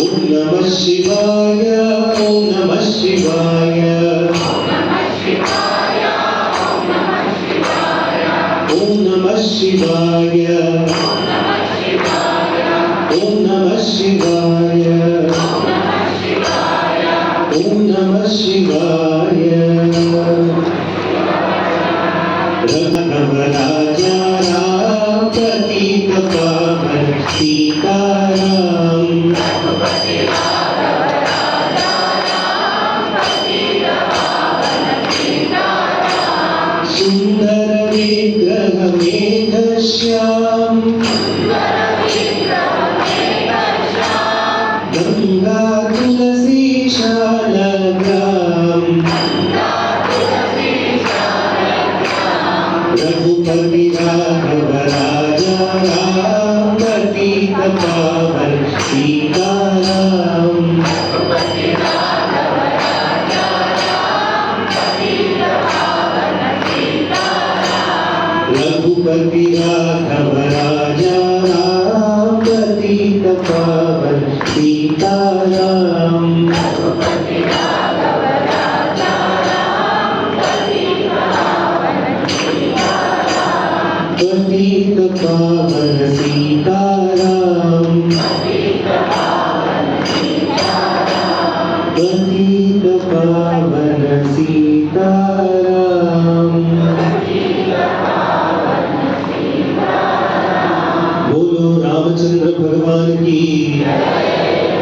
ఓం నమ శివాయ ఓం నమ శివాయ. ఓం నమ శివాయ. ఓం నమ శివాయ. ఓం నమ శివాయ. పావన मेघश्याम गंगा तुलसी शालग्राम रघुपति राघव राजा राम पतित पावन सीता बपिया राजा राम पतित पावन सीता राम पतित पावन सीता राम पतित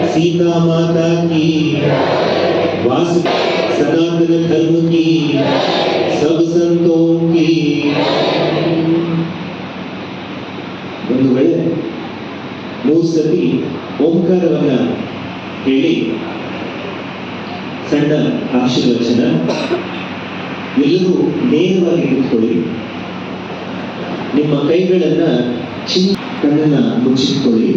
सीता माता की वास सनातन धर्म की सब संतों की ಒಂದು ವೇಳೆ ಮೂರು ಸತಿ ಓಂಕಾರವನ್ನ ಹೇಳಿ ಸಣ್ಣ ಆಶೀರ್ವಚನ ಎಲ್ಲರೂ ನೇರವಾಗಿ ನಿಂತ್ಕೊಳ್ಳಿ ನಿಮ್ಮ ಕೈಗಳನ್ನ ಚಿನ್ ಕಣ್ಣನ್ನ ಮುಚ್ಚಿಟ್ಕೊಳ್ಳಿ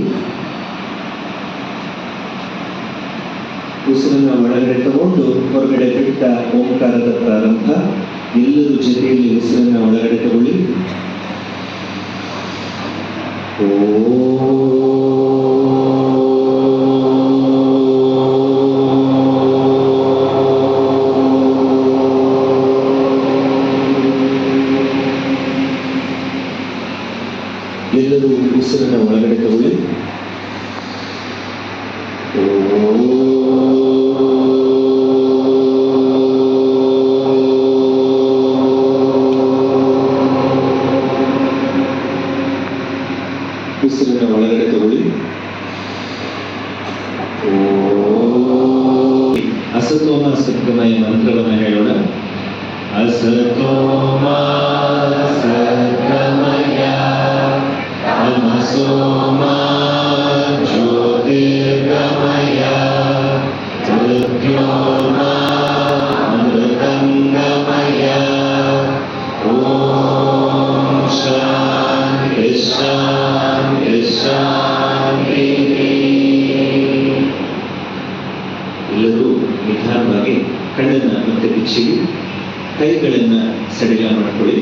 ಉಸಿರನ್ನ ಒಳಗಡೆ ತಗೊಂಡು ಹೊರಗಡೆ ಬಿಟ್ಟ ಓಂಕಾರದ ಪ್ರಾರಂಭ. ಎಲ್ಲರೂ ಜೊತೆಯಲ್ಲಿ ಉಸಿರನ್ನ ಒಳಗಡೆ ತಗೊಳ್ಳಿ. ಎಲ್ಲರೂ ಉಸಿರನ್ನ ಒಳಗಡೆ ತಗೊಳ್ಳಿ. ಉಸಿರನ್ನ திருச்சிருந்த வளர்கிற தொகுதி. அசத்தோமா சத்துமய மந்திரமயோட அசத்தோமா சத்கமயா அமசோமா ஜோதிர்கமயா துர்யோமா ನಿಧಾನವಾಗಿ ಕಣ್ಣನ್ನು ಮತ್ತೆ ಬಿಚ್ಚಿ ಕೈಗಳನ್ನು ಸಡಿಲ ಮಾಡ್ಕೊಳ್ಳಿ.